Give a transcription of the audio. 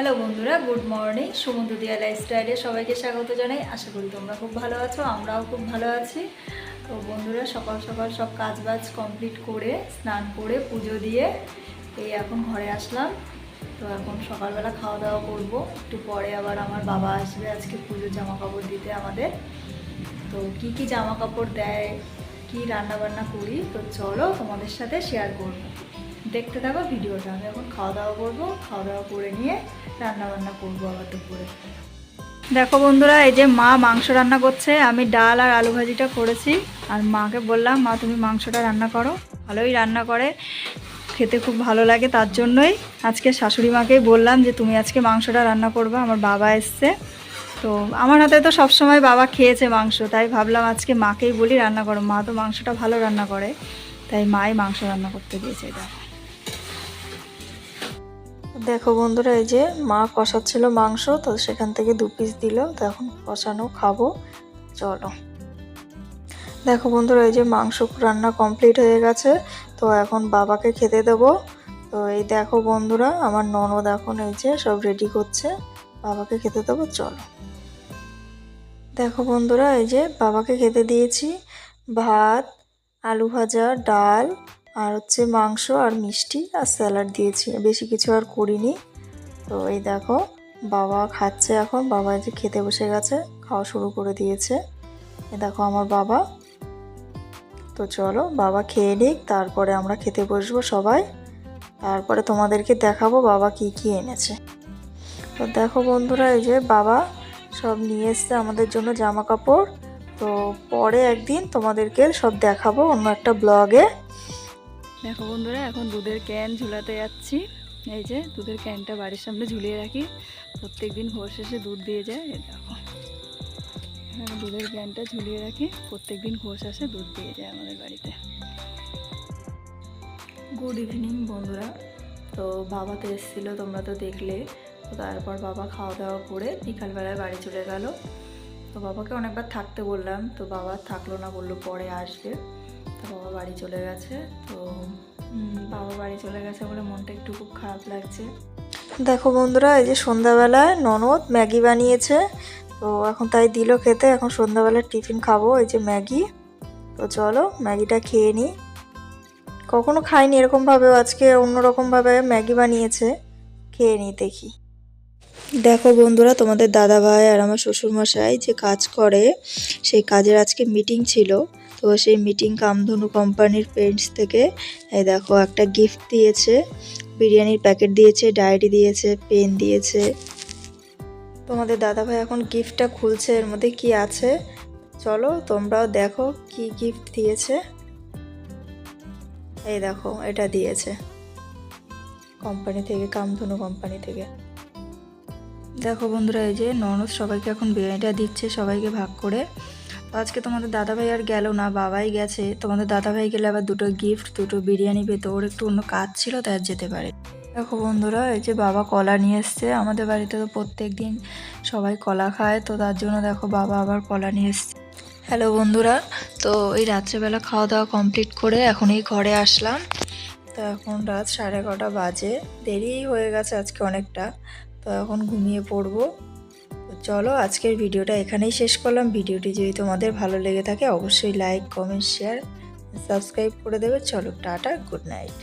Hello বন্ধুরা, good morning. সমুদ্র দিয়া লাইফস্টাইলে সবাইকে স্বাগত জানাই। আশা করি তোমরা খুব ভালো আছো, আমরাও খুব ভালো আছি। তো বন্ধুরা, সকাল সকাল সব কাজ বাজ কমপ্লিট করে, স্নান করে, পুজো দিয়ে এই এখন ঘরে আসলাম। তো এখন সকালবেলা খাওয়া দাওয়া করব। একটু পরে আবার আমার বাবা আসবে আজকে পুজোর জামা কাপড় দিতে আমাদের। তো কি কি জামা কাপড় দেয়, কী রান্না বান্না করি, তো চলো তোমাদের সাথে শেয়ার করব। দেখতে থাকো, ভিডিওটা আমি এখন খাওয়া দাওয়া করব। খাওয়া দাওয়া করে নিয়ে রান্না বান্না করব আবার দুপুরে। দেখো বন্ধুরা, এই যে মা মাংস রান্না করছে, আমি ডাল আর আলু ভাজিটা করেছি। আর মাকে বললাম, মা, তুমি মাংসটা রান্না করো। ভালোই রান্না করে, খেতে খুব ভালো লাগে তার জন্যই। আজকে শাশুড়ি মাকেই বললাম যে, তুমি আজকে মাংসটা রান্না করবে। আমার বাবা এসছে। তো আমার হাতে তো সবসময় বাবা খেয়েছে মাংস, তাই ভাবলাম আজকে মাকেই বলি, রান্না করো। মা তো মাংসটা ভালো রান্না করে, তাই মাই মাংস রান্না করতে দিয়েছে দেখো দেখো বন্ধুরা, এই যে মা কষাচ্ছিল মাংস, তো সেখান থেকে দু পিস দিল তো এখন কষানো খাব। চলো। দেখো বন্ধুরা, এই যে মাংস রান্না কমপ্লিট হয়ে গেছে, তো এখন বাবাকে খেতে দেবো। তো এই দেখো বন্ধুরা, আমার ননদ এখন এই যে সব রেডি করছে, বাবাকে খেতে দেবো, চলো। দেখো বন্ধুরা, এই যে বাবাকে খেতে দিয়েছি, ভাত, আলু ভাজা, ডাল আর হচ্ছে মাংস আর মিষ্টি আর স্যালাড দিয়েছি। বেশি কিছু আর করিনি। তো এই দেখো, বাবা খাচ্ছে এখন। বাবা যে খেতে বসে গেছে, খাওয়া শুরু করে দিয়েছে। এ দেখো আমার বাবা। তো চলো, বাবা খেয়ে নিক, তারপরে আমরা খেতে বসবো সবাই। তারপরে তোমাদেরকে দেখাবো বাবা কি কি এনেছে। তো দেখো বন্ধুরা, এই যে বাবা সব নিয়ে এসছে আমাদের জন্য জামা কাপড় তো পরে একদিন তোমাদেরকে সব দেখাবো অন্য একটা ব্লগে। দেখো বন্ধুরা, এখন দুধের ক্যান ঝুলাতে যাচ্ছি। এই যে, দুধের ক্যানটা বাড়ির সামনে ঝুলিয়ে রাখি। প্রত্যেক দিন ভোর শেষে দুধ দিয়ে যায় দেখো। এখানে দুধের ক্যানটা ঝুলিয়ে রাখি। প্রত্যেক দিন ঘোষ আসে দুধ দিয়ে যায় আমাদের বাড়িতে। গুড ইভিনিং বন্ধুরা। তো বাবা তো এসেছিল, তোমরা তো দেখলে। তো তারপর বাবা খাওয়া দাওয়া করে বিকালবেলায় বাড়ি চলে গেল। তো বাবাকে অনেকবার থাকতে বললাম। তো বাবা থাকল না বলল পরে আসবে। বাবা বাড়ি চলে গেছে। তো বাবা বাড়ি চলে গেছে বলে মনটা একটু খুব খারাপ লাগছে। দেখো বন্ধুরা, এই যে সন্ধ্যাবেলায় ননদ ম্যাগি বানিয়েছে। তো এখন তাই দিল খেতে, এখন সন্ধ্যাবেলার টিফিন খাব, এই যে ম্যাগি। তো চলো, ম্যাগিটা খেয়ে নিই। কখনো খাইনি, এরকমভাবেও আজকে অন্যরকমভাবে ম্যাগি বানিয়েছে। খেয়ে নিই, দেখি। দেখো বন্ধুরা, তোমাদের দাদা ভাই আর আমার শ্বশুরমশাই যে কাজ করে, সেই কাজের আজকে মিটিং ছিল। তো সেই মিটিং কামধনু কোম্পানির পেন্টস থেকে, এই দেখো, একটা গিফট দিয়েছে। বিরিয়ানির প্যাকেট দিয়েছে ডায়েরি দিয়েছে পেন দিয়েছে। তোমাদের দাদাভাই এখন গিফটটা খুলছে, এর মধ্যে কি আছে? চলো, তোমরাও দেখো কি গিফট দিয়েছে। এই দেখো, এটা দিয়েছে। কোম্পানি থেকে, কামধনু কোম্পানি থেকে। দেখো বন্ধুরা, এই যে ননদ সবাইকে এখন বিরিয়ানিটা দিচ্ছে, সবাইকে ভাগ করে। আজকে তোমাদের দাদাভাই আর গেল না, বাবাই গেছে। তোমাদের দাদাভাই গেলে আবার দুটো গিফট দুটো বিরিয়ানি পেত। ওর একটু অন্য কাজ ছিল, তাই আর যেতে পারে। দেখো বন্ধুরা, এই যে বাবা কলা নিয়ে এসছে। আমাদের বাড়িতে তো প্রত্যেক দিন সবাই কলা খায়, তো তার জন্য দেখো বাবা আবার কলা নিয়ে এসছে। হ্যালো বন্ধুরা, তো এই রাত্রেবেলা খাওয়া দাওয়া কমপ্লিট করে এখন এই ঘরে আসলাম। তো এখন রাত সাড়ে এগারোটা বাজে। দেরি হয়ে গেছে আজকে অনেকটা। তো এখন ঘুমিয়ে পড়ব। চলো আজকের ভিডিওটা এখানেই শেষ করলাম। ভিডিওটি যদি তোমাদের ভালো লেগে থাকে, অবশ্যই লাইক কমেন্ট শেয়ার সাবস্ক্রাইব করে দেবে। চলো, টাটা গুড নাইট